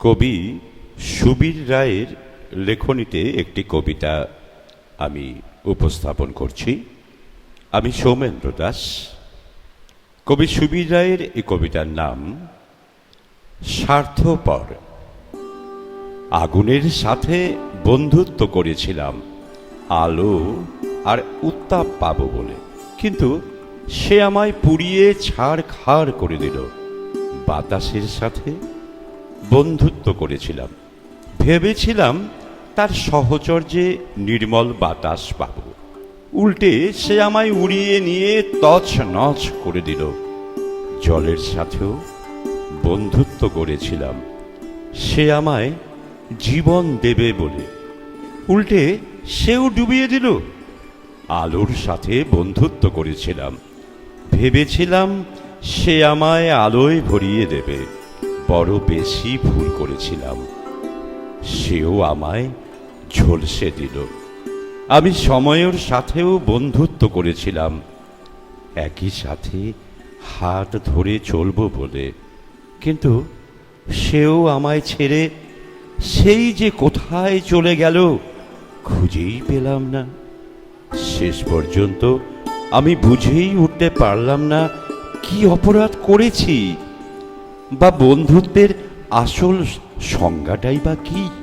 কবি সুবীর রায়ের লেখনীতে একটি কবিতা আমি উপস্থাপন করছি। আমি সৌমেন্দ্র দাস। কবি সুবীর রায়ের এই কবিতার নাম, স্বার্থপর। আগুনের সাথে বন্ধুত্ব করেছিলাম, আলো আর উত্তাপ পাবো বলে। কিন্তু সে আমায় পুড়িয়ে ছাড় খাড় করে দিল। বাতাসের সাথে বন্ধুত্ব করেছিলাম। ভেবেছিলাম তার সহচর্যে নির্মল বাতাস পাব। উল্টে সে আমায় উড়িয়ে নিয়ে তছ নছ করে দিল। জলের সাথেও বন্ধুত্ব করেছিলাম। সে আমায় জীবন দেবে বলে। উল্টে সেও ডুবিয়ে দিল। আলোর সাথে বন্ধুত্ব করেছিলাম। ভেবেছিলাম সে আমায় আলোয় ভরিয়ে দেবে। বড় বেশি ভুল করেছিলাম। সেও আমায় ঝলসে দিল। আমি সময়ের সাথেও বন্ধুত্ব করেছিলাম। একই সাথে হাত ধরে চলবো বলে। কিন্তু সেও আমায় ছেড়ে সেই যে কোথায় চলে গেল খুঁজেই পেলাম না। শেষ পর্যন্ত আমি বুঝেই উঠতে পারলাম না কি অপরাধ করেছি। বা বন্ধুত্বের আসল সংজ্ঞাটাই বা কী?